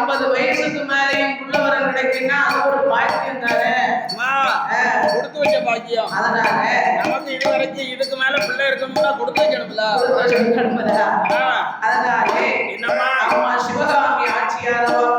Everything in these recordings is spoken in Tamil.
ஐம்பது வயசுக்கு மேல என் புள்ளவர கிடைக்குன்னா அது ஒரு பாக்கியம் தானே? கொடுத்து வச்ச பாக்கியம். அதனால நமக்கு இது வரைக்கும் இதுக்கு மேல பிள்ளை இருக்கணும்னா கொடுத்து வைக்கணும்ல அதனால என்னம்மா? சிவகாமி ஆட்சியாரவா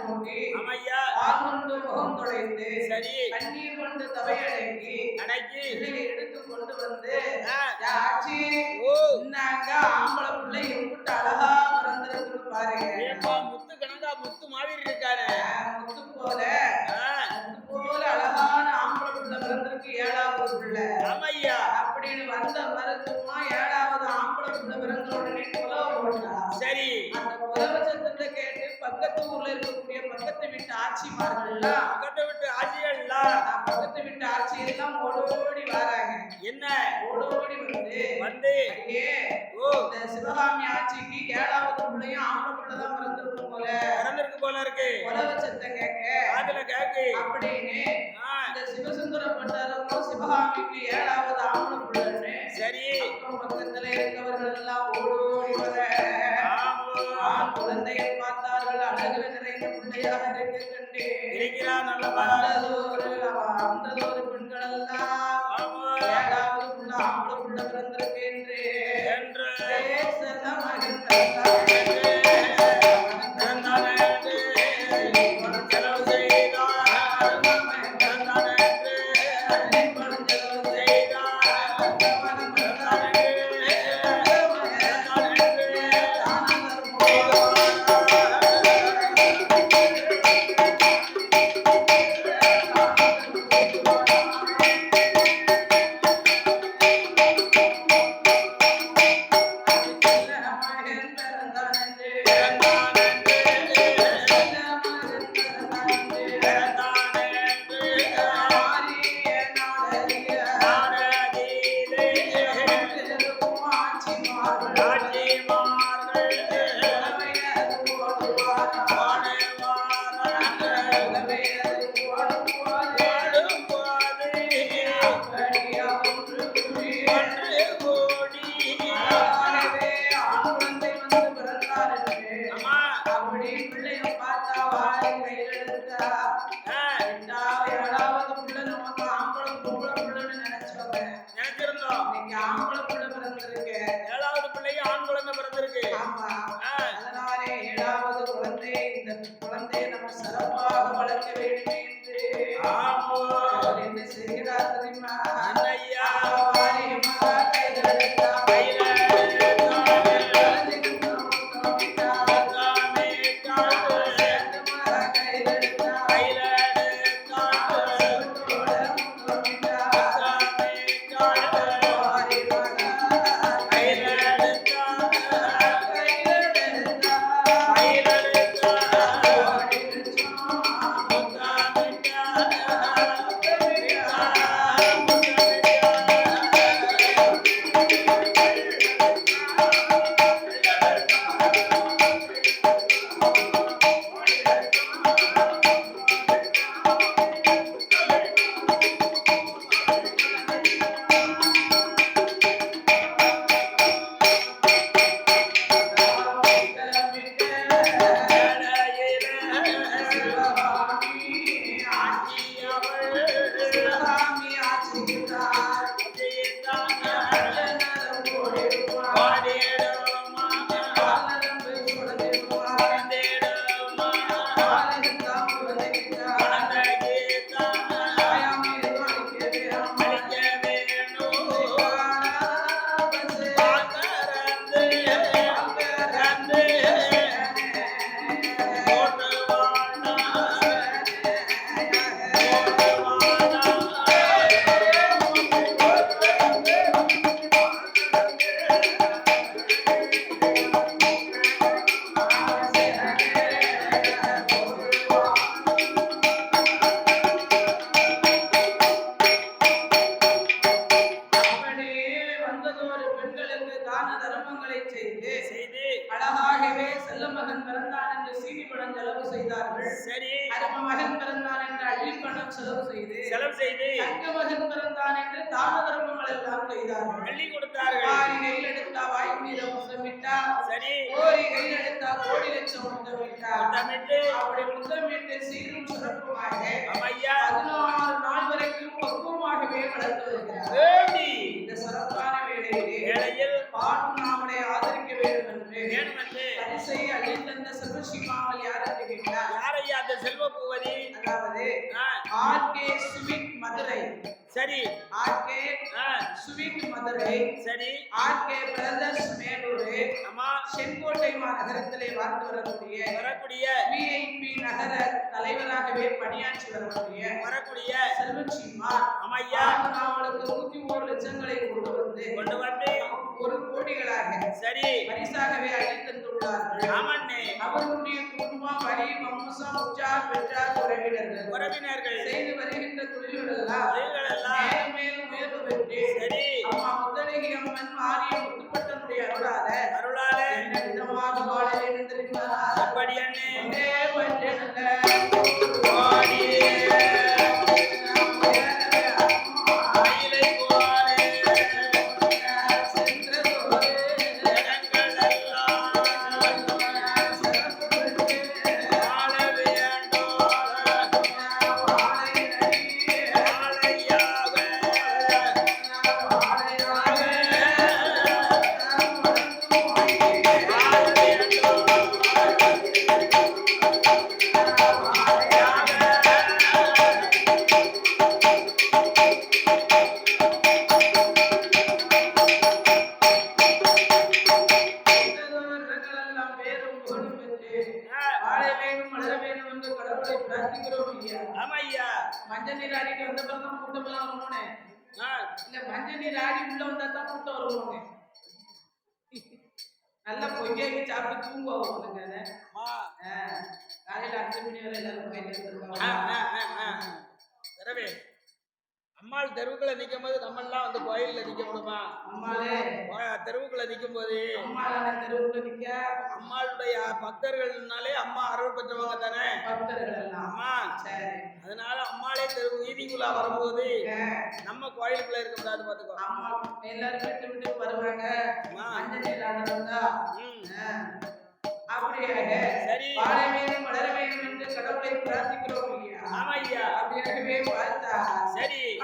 மூடி அமையா முகம் தொலைந்து சரி. கண்ணீர் கொண்டு சபை அடங்கி. அடங்கி எடுத்து கொண்டு வந்து ஆச்சி இன்னாங்க ஆம்பளை பிள்ளை எங்கிட்ட அழகா பிறந்திருக்கு பாருங்க. முத்து கணக்கா முத்து மாதிரி விட்டு ஆட்சிமார்கள்லாம் அகட்ட விட்டு ஆட்சியெல்லாம் பக்கத்து விட்டு ஆட்சியெல்லாம் ஓடோடி வராங்க. என்ன? ஓடோடி வந்து வந்து. ஏ ஓ. இந்த சிவகாமி ஆட்சிக்கு ஏழாவது பிள்ளையும் ஆம்பளை பிள்ளை பிறந்திருக்கும் போல. பிறந்திருக்கு போல இருக்கு. உலக சத்தம் கேட்க. அதுல கேட்கு அப்படின்னு இந்த சிவசுந்தர பட்டாரமும் சிவகாமிக்கு ஏழாவது சரி. கோரி கை அடைத்தால் கோடி லட்சம் உண்டு விட்டார் அப்படி முத்தமிட்டு சீரும் சிறப்புமாக பணியாற்றி வரக்கூடிய வரக்கூடிய செல்வச்சிமார் அம்மையா நூத்தி மூணு லட்சங்களை கொண்டு வந்து கொண்டு வந்து ஒரு கோடிகளாக சரி. பரிசாகவே அள்ளி தந்துள்ளார்கள். ஆமண்ணே. குடும்பம் வரி வம்சம் உற்றார் பெற்றார் உறவினர்கள். உறவினர்கள். செய்து வருகின்ற தொழில்களெல்லாம் தொழில்களெல்லாம் மேலும் மேலும் உயர்வு பெற்று சரி. அம்மா முத்தழகி அம்மன் மாரிய முத்துப்பட்டனுடைய அருளாத மஞ்சள் நீர் ஆடிட்டு வந்த பிறகு தான் கூட்டம் எல்லாம் வருவோனே ஆ, இல்ல மஞ்சள் நீர் ஆடி உள்ள வந்தா தான் கூட்டம் வருவோனே நல்லா பொய்யாக்கி சாப்பிட்டு. அம்மா. ஆ, காலையில அஞ்சு மணி வரை எல்லாரும் கோயிலுக்கு ஆ, இருந்திருக்காங்க. ஆ, ஆ, ஆ. பிறவே அம்மாள் தெருவுக்குள்ள நிக்கும் போது நம்மெல்லாம் வந்து கோயில்ல நிக்க முடியுமா தெருவுக்குள்ள நிக்கும் போது தெருவுக்குள்ள நிக்க. அம்மாளுடைய பக்தர்கள்னாலே அம்மா அருள் பெற்றவங்க தானே? அம்மா சரி. அதனால அம்மாளே தெரு வீதிக்குள்ள வரும்போது நம்ம கோயிலுக்குள்ள இருக்க கூடாது பாத்துக்கோ. அம்மா எல்லாரும் விட்டு விட்டு வருவாங்க. அப்படியாக சரி. வாழ வேண்டும் வளர வேண்டும் என்று கடவுளை பிரார்த்திக்கிறோம் ஐயா ஆமா ஐயா. அப்படியாகவே பார்த்தா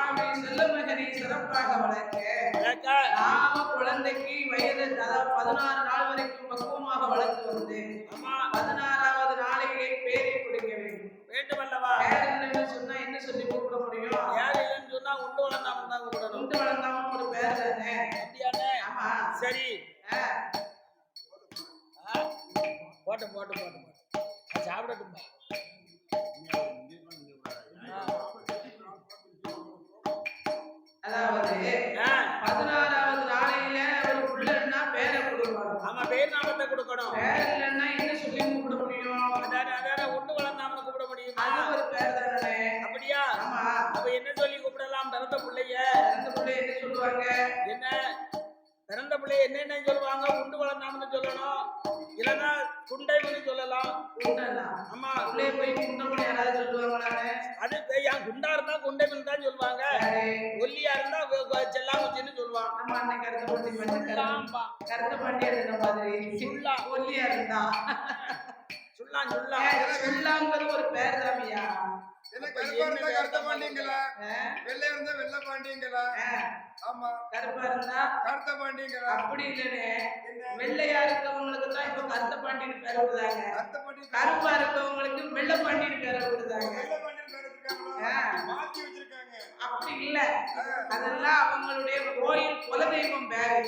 அவன் செல்ல மகனை சிறப்பாக வளர்க்க. அக்கா, நாம குழந்தைக்கு வயது அதாவது பதினாறு நாள் வரைக்கும் பக்குவமாக வளர்த்து வந்து பதினாறாவது நாளையே பேரை கொடுக்க வேண்டும். வேண்டும் அல்லவா? பேர் இல்லைன்னு சொன்னா என்ன சொல்லி கூப்பிட முடியும்? யார் இல்லைன்னு சொன்னா உண்டு வளர்ந்தாம தான் கூப்பிடணும் உண்டு வளர்ந்தாம ஒரு பேர் தானே? ஆமா. சரி. போட்டு போட்டு போட்டு போட்டு. அதாவது பதினாறாவது நாளையில ஒரு புள்ளன்னா பேரை கொடுக்கணும். ஆமா பேர் நாமத்தை கொடுக்கணும். பேர் இல்லைன்னா என்ன சொல்லி கூப்பிட முடியும்? அதானே அதானே உண்டு வளர்ந்தாம கூப்பிட முடியுமா? அது ஒரு பேர் தானே. அப்படியா? ஆமா. அப்ப என்ன சொல்லி கூப்பிடலாம் பிறந்த பிள்ளைய. அந்த பிள்ளை என்ன சொல்லுவாங்க? என்ன? பிறந்த பிள்ளைய என்னென்ன சொல்லுவாங்க? உண்டு வளர்ந்தாமன்னு சொல்லணும். இல்லைன்னா குண்டைன்னு சொல்லலாம். ஆமா. உள்ளே போய் குண்டம்னு யாராவது சொல்லுவாங்களானே அது குண்டா இருந்தா குண்டைன்னு தான் சொல்லுவாங்க. இருந்தா சொல்லுவாங்க. நம்ம அண்ணன் கருத்து பண்ணி. கருத்து. பண்ணி எடுத்த மாதிரி சுள்ளா. ஒல்லியா இருந்தா. சொல்லாம் ஏன் சொல்லாங்கிறது ஒரு பேர் தாமியா என்ன கருப்பா இருந்தா கருத்த பாண்டியங்களா? ஆ? வெள்ளை இருந்தா வெள்ளை ஆமா. கருப்பா இருந்தா கருத்த அப்படி இல்லைன்னு வெள்ளையா இருக்கவங்களுக்கு தான் இப்ப கருத்த பாண்டின்னு பேர் பாண்டியன் கருப்பா இருக்கவங்களுக்கு வெள்ளை பாண்டின்னு பேர் வெள்ளை பேர் அப்படி இல்ல. அதெல்லாம் அவங்களுடைய கோயில் குலதெய்வம் பேரு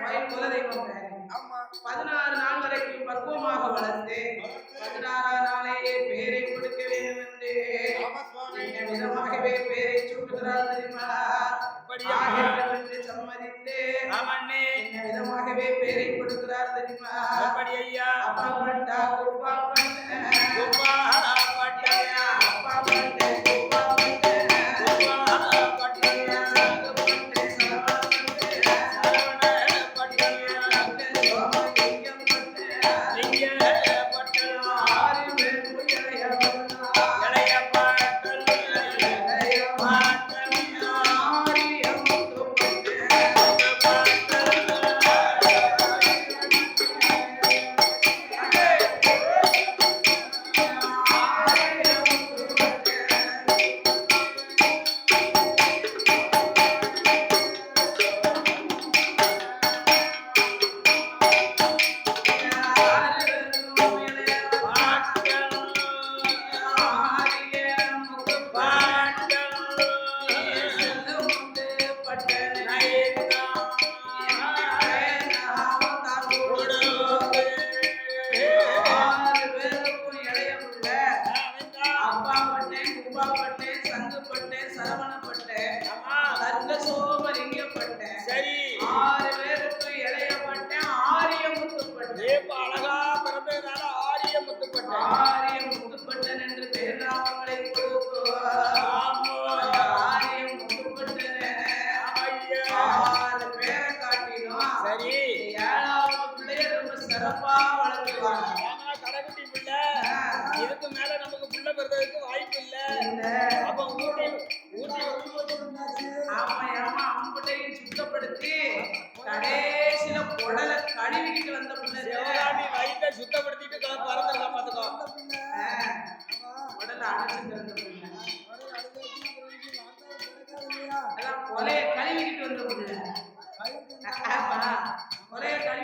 கோயில் குலதெய்வம் பேரு பதினாறு நாள் வரைக்கும் பக்குவமாக வளர்த்து பதினாறாம் நாளையே பேரை கொடுக்க வேண்டும் என்று ஆமா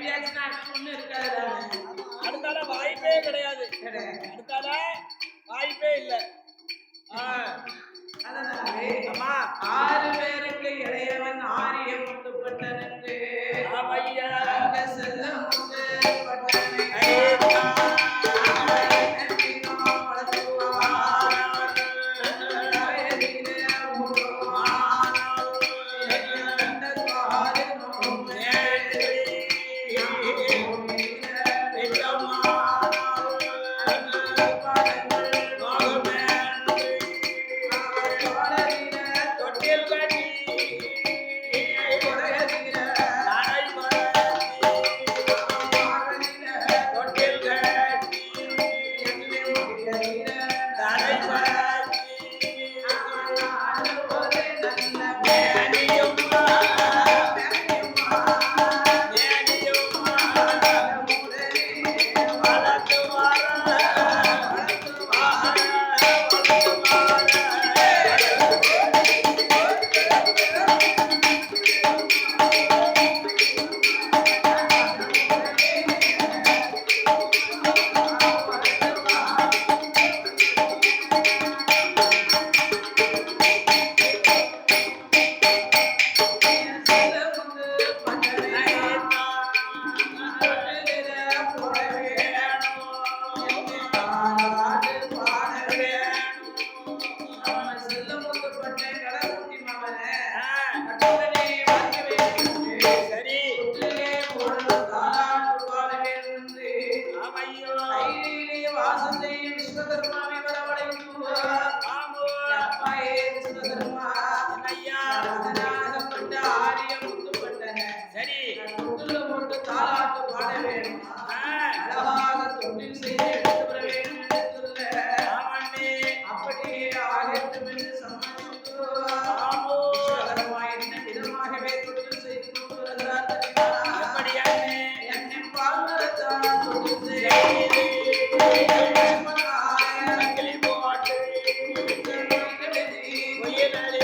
கல்வியாச்சுன்னா அடுத்தால வாய்ப்பே கிடையாது. அடுத்தால வாய்ப்பே இல்லை. ஆறு பேருக்கு இளையவன் ஆரிய முட்டுப்பட்டனுக்கு Yeah,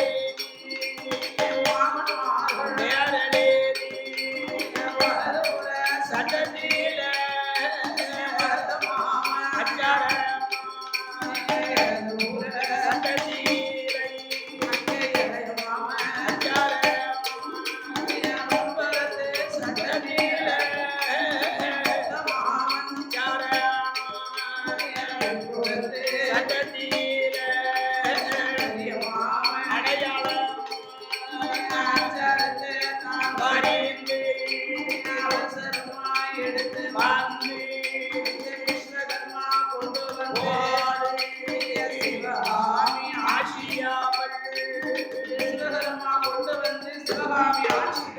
আল্লাহ আমি আছি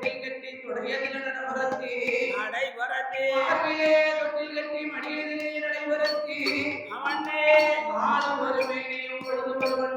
தொட்டில் கட்டி தொடரியதில் நடைபுறத்தி நடைபுறத்தி மார்பிலே தொட்டில் அவனே. நாளும் ஒரு மேனியும் பொழுது ஒரு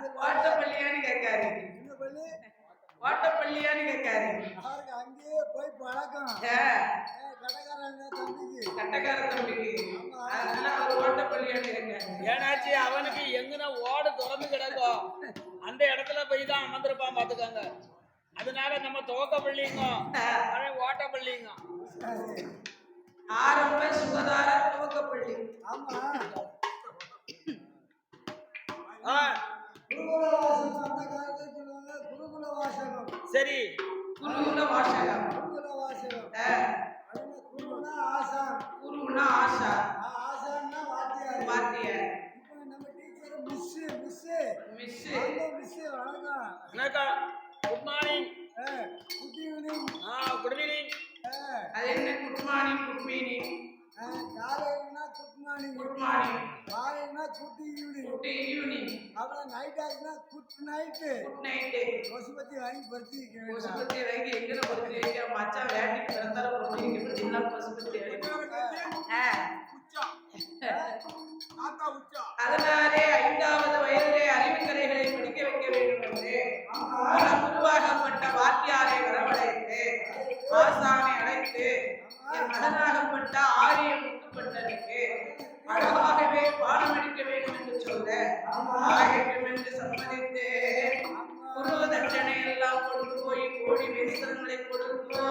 ஓட்டப்பள்ளியான்னு கேட்காரு. ஓட்டப்பள்ளியான்னு கேட்காரு. அங்கேயே போய் பழக்கம். ஏ, கடைக்காரங்க தம்பிக்கு. கட்டக்கார தம்பிக்கு. அதனால அவர் ஓட்டப்பள்ளியான்னு கேட்காரு. அவனுக்கு எங்கன ஓடு திறந்து கிடக்கும். அந்த இடத்துல போய் தான் அமர்ந்திருப்பான் பாத்துக்கோங்க. அதனால நம்ம துவக்கப்பள்ளிங்க அவன் ஓட்டப்பள்ளிங்க ஆரம்ப சுகாதார துவக்கப்பள்ளி. ஆமா. ஆ, குருகுல வாசகம் அந்த காலத்துல சொல்லுவாங்க குருகுல வாசகம் சரி. குருகுல வாசகம் குருகுல வாசகம் ஏ, அதுல குருனா ஆசான் குருன்னா ஆஷா ஆ- ஆசான்னா வாத்தியார் வாத்தியார் இப்போ நம்ம டீச்சர் மிஸ் மிஸ் மிஸ் வாங்க மிஸ் வணக்கம். வணக்கம் குட் மார்னிங். ஏ, குட் ஈவினிங். ஆ குட் ஈவினிங் ஏ, அது என்ன குட் மார்னிங் குட் மீனிங் ஏ, காலையிலனா குட் மார்னிங் குட் மார்னிங் காலையிலனா குட் ஈவினிங் குட் ஈவினிங் அப்புறம் நைட் ஆச்சுன்னா குட் நைட்டு குட் நைட்டு கொசுபத்தி வாங்கி பருத்தி வைக்க பசுபத்தி வாங்கி எங்கன பொறுத்து வைக்க மச்சான் பிறந்தால வைக்க ஆ. அதனாலே ஐந்தாவது வயதிலே அறிவுக்கலைகளை படிக்க வைக்க வேண்டும் என்று மூலம் உருவாகப்பட்ட வாத்தியாரை வரவழைத்து ஆசானை அழைத்து அடனாகப்பட்ட ஆரிய முத்துப்பட்டனுக்கு அழகாகவே பாடம் எடுக்க வேண்டும் என்று சொல்ல ஆயிரம் என்று சம்மதித்து குரு தண்டனை எல்லாம் கொண்டு போய் கோடி வெளிசனங்களை கொடுத்தோ